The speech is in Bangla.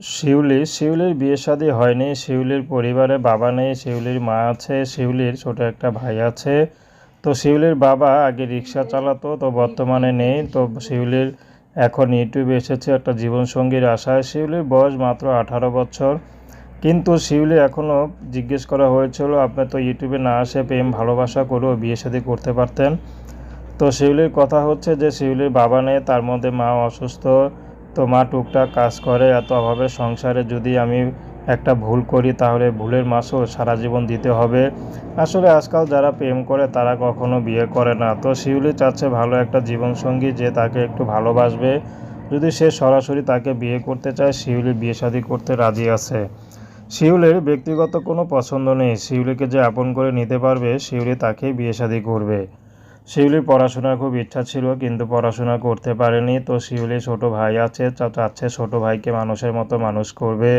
শিউলি, শিউলির বিয়ে শাদী হয়নি, শিউলির পরিবারে বাবা নেই, শিউলির মা আছে, শিউলির ছোট একটা ভাই আছে। তো শিউলির বাবা আগে রিক্সা চালাতো, তো বর্তমানে নেই, তো শিউলির এখন ইউটিউবে এসেছে একটা জীবনসঙ্গীর আশায়। শিউলির বয়স মাত্র আঠারো বছর, কিন্তু শিউলি এখনও জিজ্ঞেস করা হয়েছিল, আপনি তো ইউটিউবে না আসে প্রেম, ভালোবাসা করেও বিয়ে শাদী করতে পারতেন? তো শিউলির কথা হচ্ছে যে, শিউলির বাবা নেই, তার মধ্যে মা অসুস্থ তো মা টুকটাক কাজ করে এত অভাবের সংসারে যদি আমি একটা ভুল করি, তাহলে ভুলের মাসও সারা জীবন দিতে হবে। আসলে আজকাল যারা প্রেম করে, তারা কখনো বিয়ে করে না। তো শিউলি চাচ্ছে ভালো একটা জীবনসঙ্গী যে তাকে একটু ভালোবাসবে। যদি সে সরাসরি তাকে বিয়ে করতে চায়, শিউলি বিয়ে শাদী করতে রাজি আছে। শিউলির ব্যক্তিগত কোনো পছন্দ নেই। শিউলিকে যে আপন করে নিতে পারবে, শিউলি তাকেই বিয়ে শাদী করবে। শিউলির পড়াশোনার খুব ইচ্ছা ছিল, কিন্তু পড়াশোনা করতে পারেনি। তো শিউলি ছোট ভাই আছে চাচ্ছে ছোট ভাইকে মানুষের মতো মানুষ করবে।